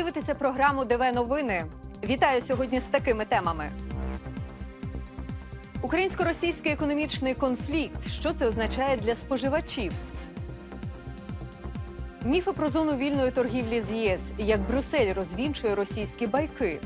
дивитеся програму ДВ Новини. Вітаю сьогодні з такими темами. Українсько-російський економічний конфлікт. Що це означає для споживачів? Міфи про зону вільної торгівлі з ЄС. Як Брюссель розвінчує російські байки.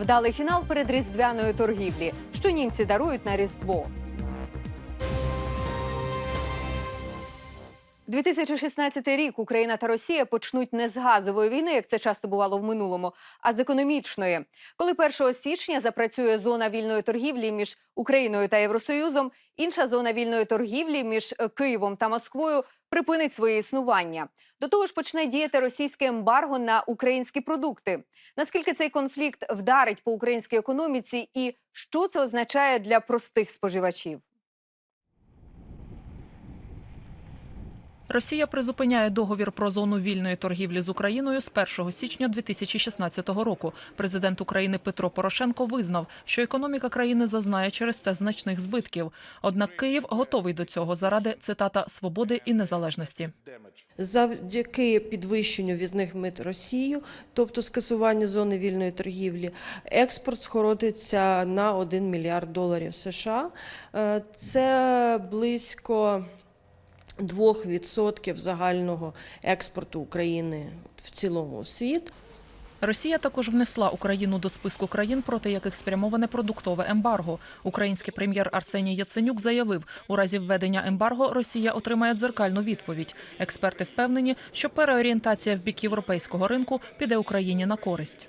Вдалий фінал перед різдвяною торгівлі. Що німці дарують на Різдво. 2016 рік Україна та Росія почнуть не з газової війни, як це часто бувало в минулому, а з економічної. Коли 1 січня запрацює зона вільної торгівлі між Україною та Євросоюзом, інша зона вільної торгівлі між е, Києвом та Москвою припинить своє існування. До того ж, почне діяти російське ембарго на українські продукти. Наскільки цей конфлікт вдарить по українській економіці, і що це означає для простих споживачів? Росія призупиняє договір про зону вільної торгівлі з Україною з 1 січня 2016 року. Президент України Петро Порошенко визнав, що економіка країни зазнає через це значних збитків. Однак Київ готовий до цього заради цитата свободи і незалежності. Завдяки підвищенню візних мит Росією, тобто скасуванню зони вільної торгівлі, експорт скоротиться на 1 мільярд доларів США. Е, Це близько 2% загального експорту України в цілому світ. Росія також внесла Україну до списку країн, проти яких спрямоване продуктове ембарго. Український прем'єр Арсеній Яценюк заявив, у разі введення ембарго Росія отримає дзеркальну відповідь. Експерти впевнені, що переорієнтація в бік європейського ринку піде Україні на користь.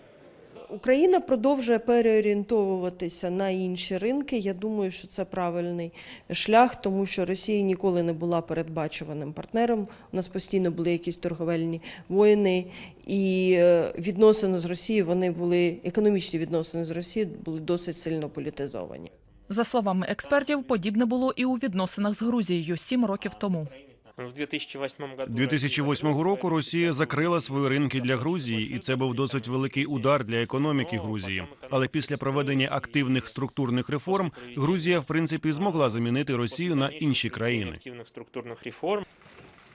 Україна продовжує переорієнтовуватися на інші ринки. Я думаю, що це правильний шлях, тому що Росія ніколи не була передбачуваним партнером. У нас постійно були якісь торговельні воїни, і е, відносини з Росією вони були економічні відносини з Росією були досить сильно політизовані. За словами експертів, подібне було і у відносинах з Грузією сім років тому. В 2008 году 2008 року Росія закрила свої ринки для Грузії, і це був досить великий удар для економіки Грузії. Але після проведення активних структурних реформ Грузія, в принципі, змогла замінити Росію на інші країни. активних структурних реформ.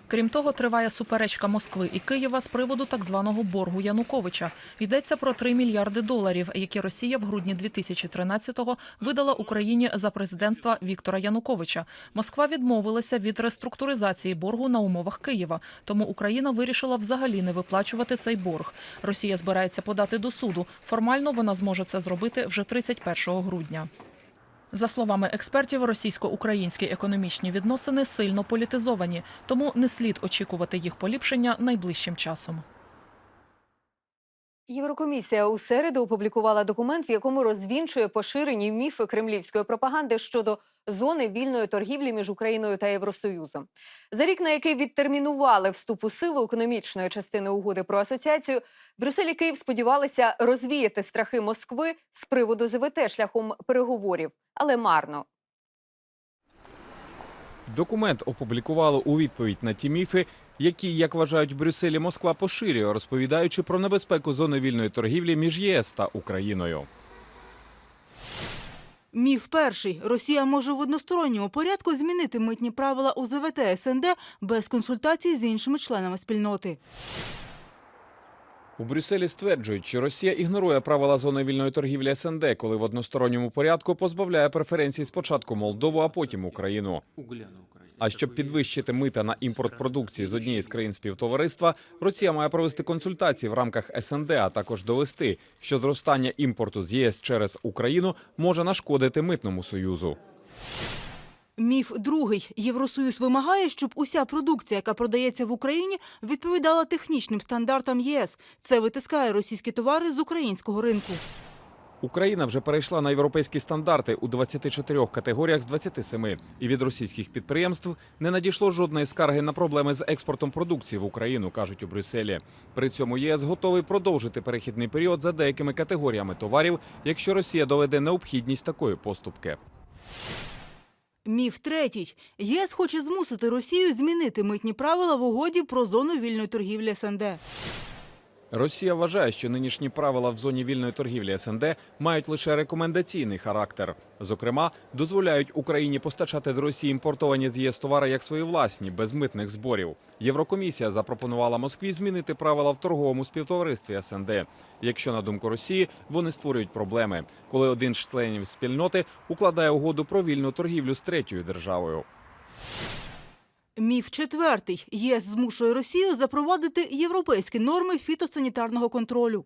Крім того, триває суперечка Москви і Києва з приводу так званого боргу Януковича. Йдеться про 3 мільярди доларів, які Росія в грудні 2013-го видала Україні за президентства Віктора Януковича. Москва відмовилася від реструктуризації боргу на умовах Києва, тому Україна вирішила взагалі не виплачувати цей борг. Росія збирається подати до суду. Формально вона зможе це зробити вже 31 грудня. За словами експертів, російсько-українські економічні відносини сильно політизовані, тому не слід очікувати їх поліпшення найближчим часом. Єврокомісія у середу опублікувала документ, в якому розвінчує поширені міфи кремлівської пропаганди щодо зони вільної торгівлі між Україною та Євросоюзом. За рік, на який відтермінували вступ у силу економічної частини угоди про асоціацію, Брюссель і Київ сподівалися розвіяти страхи Москви з приводу ЗВТ шляхом переговорів, але марно. Документ опублікували у відповідь на ті міфи, які, як вважають в Брюсселі, Москва поширює, розповідаючи про небезпеку зони вільної торгівлі між ЄС та Україною. Міф перший. Росія може в односторонньому порядку змінити митні правила у ЗВТ СНД без консультацій з іншими членами спільноти. У Брюсселі стверджують, що Росія ігнорує правила зони вільної торгівлі СНД, коли в односторонньому порядку позбавляє преференцій спочатку Молдову, а потім Україну. А щоб підвищити мита на імпорт продукції з однієї з країн співтовариства, Росія має провести консультації в рамках СНД, а також довести, що зростання імпорту з ЄС через Україну може нашкодити митному союзу. Міф другий. Євросоюз вимагає, щоб уся продукція, яка продається в Україні, відповідала технічним стандартам ЄС. Це витискає російські товари з українського ринку. Україна вже перейшла на європейські стандарти у 24 категоріях з 27. І від російських підприємств не надійшло жодної скарги на проблеми з експортом продукції в Україну, кажуть у Брюсселі. При цьому ЄС готовий продовжити перехідний період за деякими категоріями товарів, якщо Росія доведе необхідність такої поступки. Міф третій. ЄС хоче змусити Росію змінити митні правила в угоді про зону вільної торгівлі СНД. Росія вважає, що нинішні правила в зоні вільної торгівлі СНД мають лише рекомендаційний характер. Зокрема, дозволяють Україні постачати до Росії імпортовані з ЄС товари як свої власні, без митних зборів. Єврокомісія запропонувала Москві змінити правила в торговому співтоваристві СНД. Якщо на думку Росії вони створюють проблеми, коли один з членів спільноти укладає угоду про вільну торгівлю з третьою державою. Міф четвертий. ЄС змушує Росію запровадити європейські норми фітосанітарного контролю.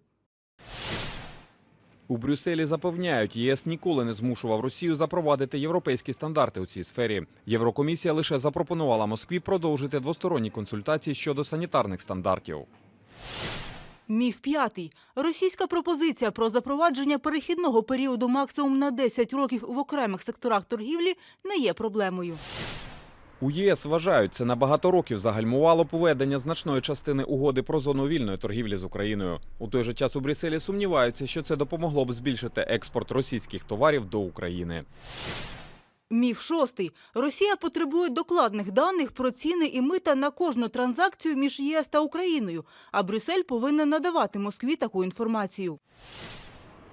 У Брюсселі запевняють, ЄС ніколи не змушував Росію запровадити європейські стандарти у цій сфері. Єврокомісія лише запропонувала Москві продовжити двосторонні консультації щодо санітарних стандартів. Міф п'ятий. Російська пропозиція про запровадження перехідного періоду максимум на 10 років в окремих секторах торгівлі не є проблемою. У ЄС вважають, це на багато років загальмувало поведення значної частини угоди про зону вільної торгівлі з Україною. У той же час у Брюсселі сумніваються, що це допомогло б збільшити експорт російських товарів до України. Міф шостий. Росія потребує докладних даних про ціни і мита на кожну транзакцію між ЄС та Україною, а Брюссель повинен надавати Москві таку інформацію.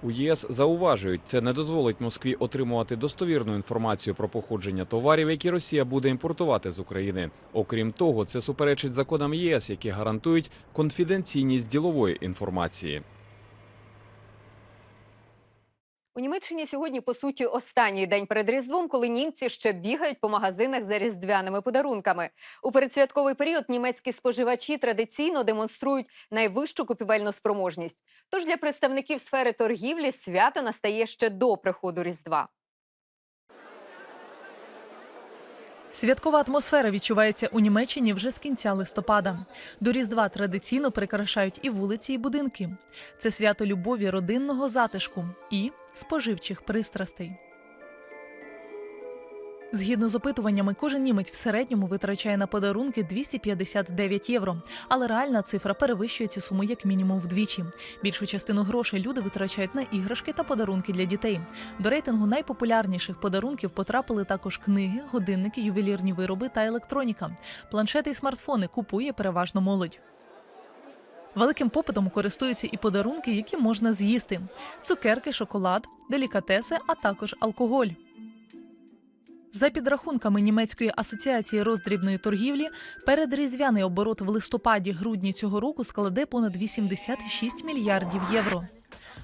У ЄС зауважують, це не дозволить Москві отримувати достовірну інформацію про походження товарів, які Росія буде імпортувати з України. Окрім того, це суперечить законам ЄС, які гарантують конфіденційність ділової інформації. У Німеччині сьогодні по суті останній день перед Різдвом, коли німці ще бігають по магазинах за різдвяними подарунками. У передсвятковий період німецькі споживачі традиційно демонструють найвищу купівельну спроможність. Тож для представників сфери торгівлі свято настає ще до приходу Різдва. Святкова атмосфера відчувається у Німеччині вже з кінця листопада. До Різдва традиційно прикрашають і вулиці, і будинки. Це свято любові, родинного затишку і споживчих пристрастей. Згідно з опитуваннями, кожен німець в середньому витрачає на подарунки 259 євро. Але реальна цифра перевищує цю суму як мінімум вдвічі. Більшу частину грошей люди витрачають на іграшки та подарунки для дітей. До рейтингу найпопулярніших подарунків потрапили також книги, годинники, ювелірні вироби та електроніка. Планшети і смартфони купує переважно молодь. Великим попитом користуються і подарунки, які можна з'їсти: цукерки, шоколад, делікатеси, а також алкоголь. За підрахунками німецької асоціації роздрібної торгівлі, передріздвяний оборот в листопаді-грудні цього року складе понад 86 мільярдів євро.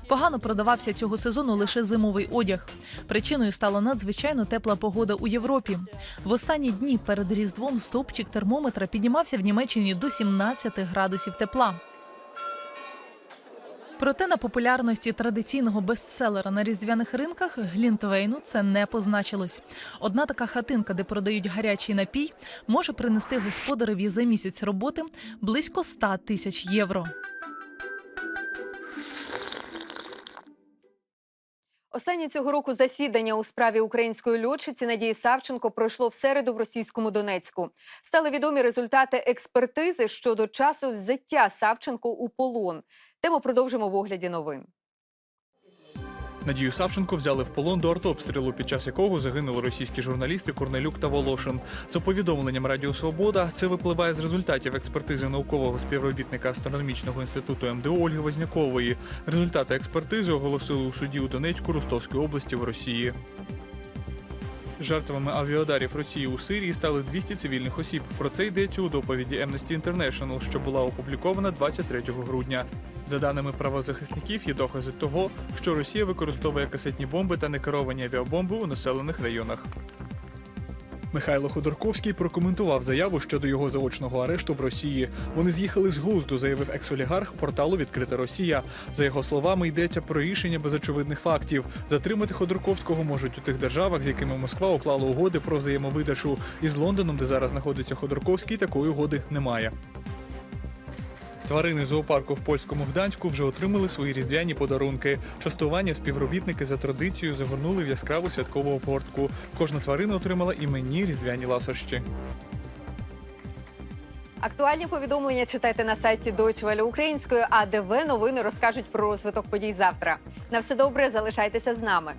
Погано продавався цього сезону лише зимовий одяг. Причиною стала надзвичайно тепла погода у Європі. В останні дні перед різдвом стовпчик термометра піднімався в Німеччині до 17 градусів тепла. Проте на популярності традиційного бестселера на різдвяних ринках Глінтвейну це не позначилось. Одна така хатинка, де продають гарячий напій, може принести господареві за місяць роботи близько 100 тисяч євро. Останнє цього року засідання у справі української льотчиці Надії Савченко пройшло в середу в російському Донецьку. Стали відомі результати експертизи щодо часу взяття Савченко у полон. Тему продовжимо в огляді новин. Надію Савченко взяли в полон до артобстрілу, під час якого загинули російські журналісти Корнелюк та Волошин. За повідомленням Радіо Свобода, це випливає з результатів експертизи наукового співробітника астрономічного інституту МДО Ольги Вознякової. Результати експертизи оголосили у суді у Донецьку Ростовської області в Росії. Жертвами авіадарів Росії у Сирії стали 200 цивільних осіб. Про це йдеться у доповіді Amnesty International, що була опублікована 23 грудня. За даними правозахисників, є докази того, що Росія використовує касетні бомби та некеровані авіабомби у населених районах. Михайло Ходорковський прокоментував заяву щодо його заочного арешту в Росії. Вони з'їхали з глузду, заявив екс-олігарх порталу Відкрита Росія. За його словами, йдеться про рішення без очевидних фактів. Затримати Ходорковського можуть у тих державах, з якими Москва уклала угоди про взаємовидачу. Із Лондоном, де зараз знаходиться Ходорковський, такої угоди немає. Тварини зоопарку в польському Гданську вже отримали свої різдвяні подарунки. Частування співробітники за традицією загорнули в яскраву святкову обгортку. Кожна тварина отримала іменні різдвяні ласощі. Актуальні повідомлення читайте на сайті Deutsche Welle українською, а ДВ новини розкажуть про розвиток подій завтра. На все добре, залишайтеся з нами.